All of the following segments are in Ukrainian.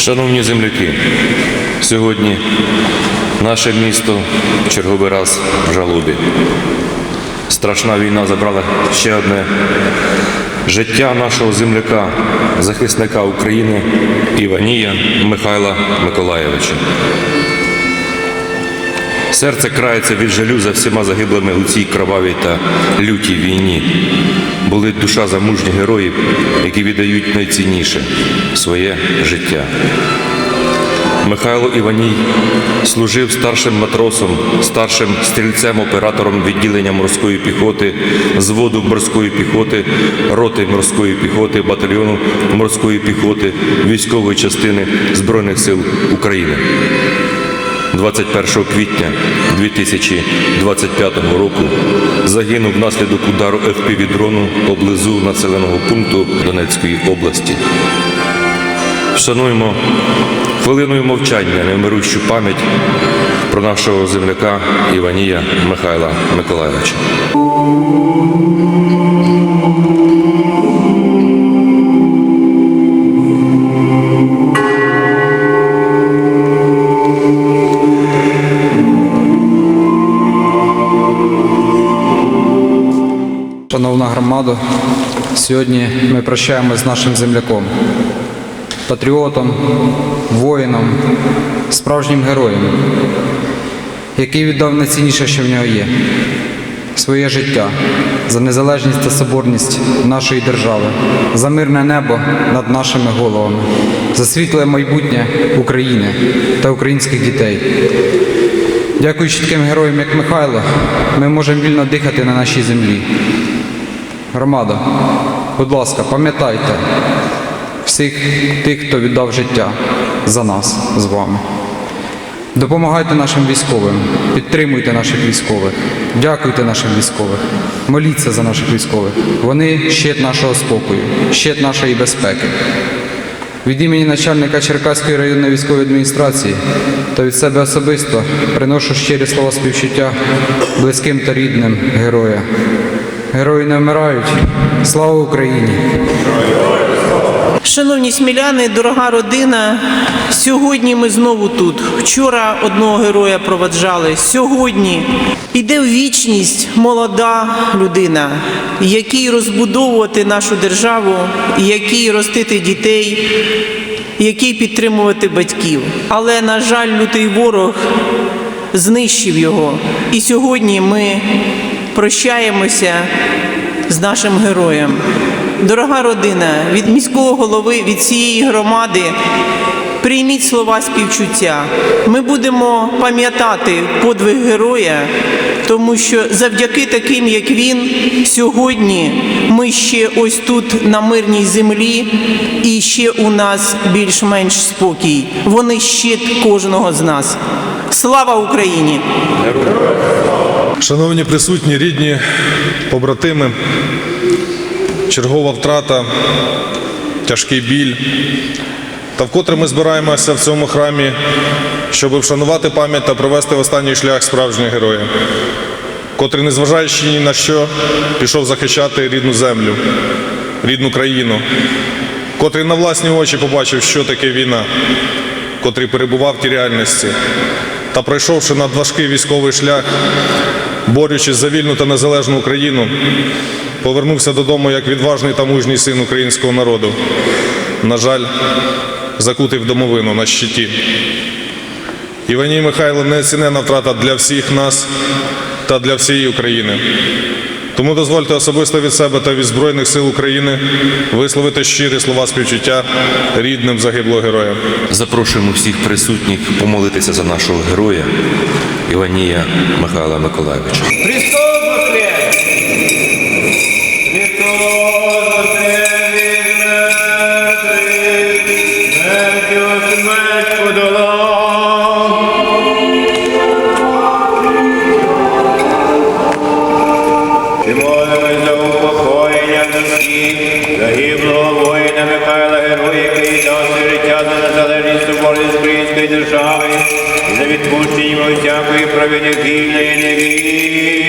Шановні земляки, сьогодні наше місто в черговий раз в жалобі. Страшна війна забрала ще одне життя нашого земляка, захисника України Іванія Михайла Миколаєвича. Серце крається від жалю за всіма загиблими у цій кровавій та лютій війні. Болить душа за мужніх героїв, які віддають найцінніше своє життя. Михайло Іваній служив старшим матросом, старшим стрільцем-оператором відділення морської піхоти, зводу морської піхоти, роти морської піхоти, батальйону морської піхоти, військової частини Збройних сил України. 21 квітня 2025 року загинув внаслідок удару ФПВ-дрону поблизу населеного пункту Донецької області. Вшануємо хвилиною мовчання невмирущу пам'ять про нашого земляка Іванія Михайла Миколайовича. Шановна сьогодні ми прощаємося з нашим земляком, патріотом, воїном, справжнім героєм, який віддав найцінніше, що в нього є своє життя за незалежність та соборність нашої держави, за мирне небо над нашими головами, за світле майбутнє України та українських дітей. Дякуючи таким героям, як Михайло, ми можемо вільно дихати на нашій землі. Громада, будь ласка, пам'ятайте всіх тих, хто віддав життя за нас з вами. Допомагайте нашим військовим, підтримуйте наших військових, дякуйте нашим військових, моліться за наших військових. Вони щит нашого спокою, щит нашої безпеки. Від імені начальника Черкаської районної військової адміністрації та від себе особисто приношу щирі слова співчуття близьким та рідним героя. Герої не вмирають. Слава Україні! Шановні сміляни, дорога родина, сьогодні ми знову тут. Вчора одного героя проваджали. Сьогодні йде в вічність молода людина, якій розбудовувати нашу державу, якій ростити дітей, який підтримувати батьків. Але, на жаль, лютий ворог знищив його. І сьогодні ми прощаємося з нашим героєм. Дорога родина, від міського голови, від цієї громади прийміть слова співчуття. Ми будемо пам'ятати подвиг героя, тому що завдяки таким, як він, сьогодні ми ще ось тут на мирній землі, і ще у нас більш-менш спокій. Вони щит кожного з нас. Слава Україні! Шановні присутні, рідні, побратими, чергова втрата, тяжкий біль. Та вкотре ми збираємося в цьому храмі, щоб вшанувати пам'ять та провести в останній шлях справжнього героя, котрий, незважаючи ні на що, пішов захищати рідну землю, рідну країну, котрий на власні очі побачив, що таке війна, котрий перебував в тій реальності. Та пройшовши надважкий військовий шлях, борючись за вільну та незалежну Україну, повернувся додому як відважний та мужній син українського народу. На жаль, закутий в домовину на щиті. Іваній Михайло неоцінена втрата для всіх нас та для всієї України. Тому дозвольте особисто від себе та від Збройних сил України висловити щирі слова співчуття рідним загиблого героя. Запрошуємо всіх присутніх помолитися за нашого героя Іванія Михайла Миколайовича. Упокоєння загиблого воїна Михайла Героя, який дав своє життя за незалежність соборність української держави і за відпущення всякої провини вільної невільної.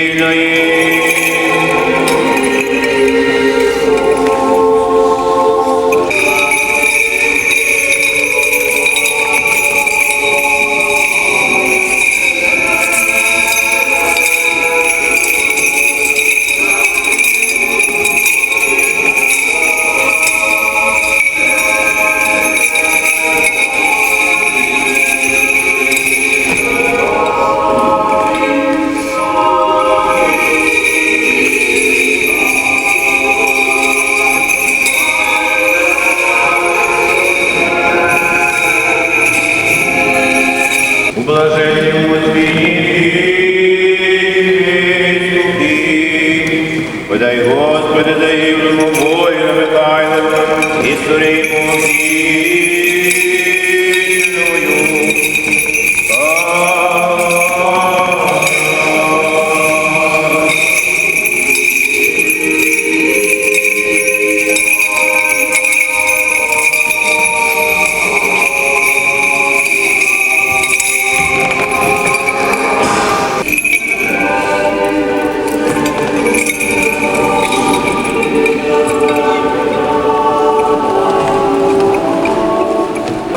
ദൈവമോ ഇടവത്തായതും ഈശ്വരേ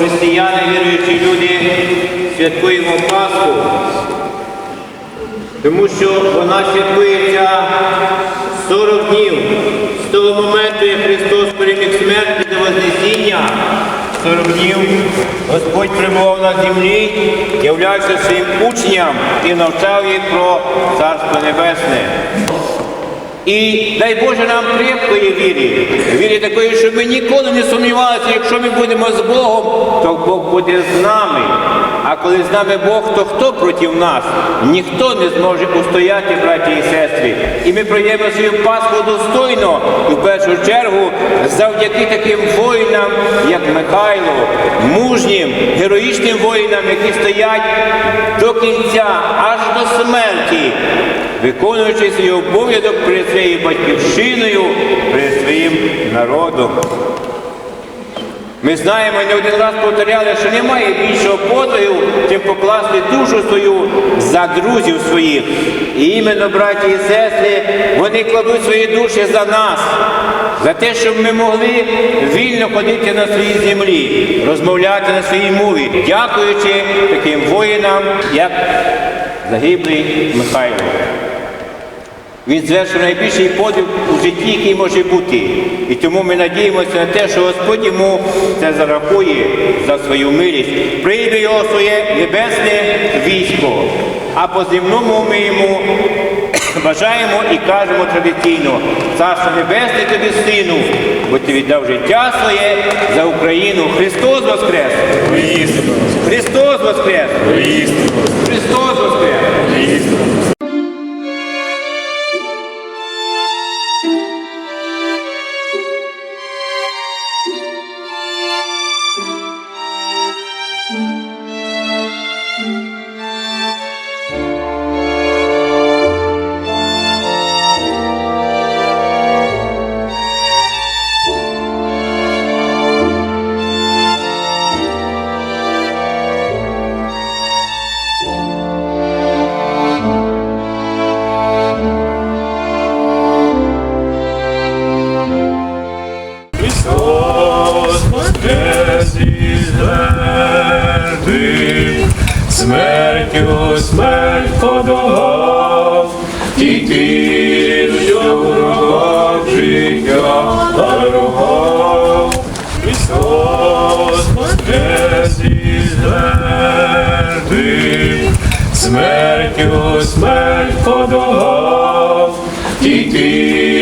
Християни, віруючі люди, святкуємо Пасху, тому що вона святкується 40 днів з того моменту, як Христос переміг смерть до Вознесіння. 40 днів Господь прибував на землі, являвся своїм учням і навчав їх про Царство Небесне. І дай Боже нам крепкої віри, віри такої, щоб ми ніколи не сумнівалися, якщо ми будемо з Богом, то Бог буде з нами. А коли з нами Бог, то хто проти нас? Ніхто не зможе устояти, браті і сестри. І ми пройдемо свою Пасху достойно, і в першу чергу завдяки таким воїнам, як Михайло, мужнім, героїчним воїнам, які стоять до кінця, аж до смерті виконуючи свій обов'язок перед своєю батьківщиною, перед своїм народом. Ми знаємо, не один раз повторяли, що немає більшого подвигу, чим покласти душу свою за друзів своїх. І іменно, браті і сестри, вони кладуть свої душі за нас, за те, щоб ми могли вільно ходити на своїй землі, розмовляти на своїй мові, дякуючи таким воїнам, як загиблий Михайло. Він звершив найбільший подвиг у житті, який може бути. І тому ми надіємося на те, що Господь йому це зарахує за свою милість. Прийде його своє небесне військо. А по земному ми йому бажаємо і кажемо традиційно, Царство Небесне тобі сину, бо ти віддав життя своє за Україну. Христос Воскрес! Христос Воскрес! Христос Воскрес! Смертю смерть подолав, і тим, що ворогам життя дарував. Христос воскрес із мертвих, смертю смерть подолав, і тим,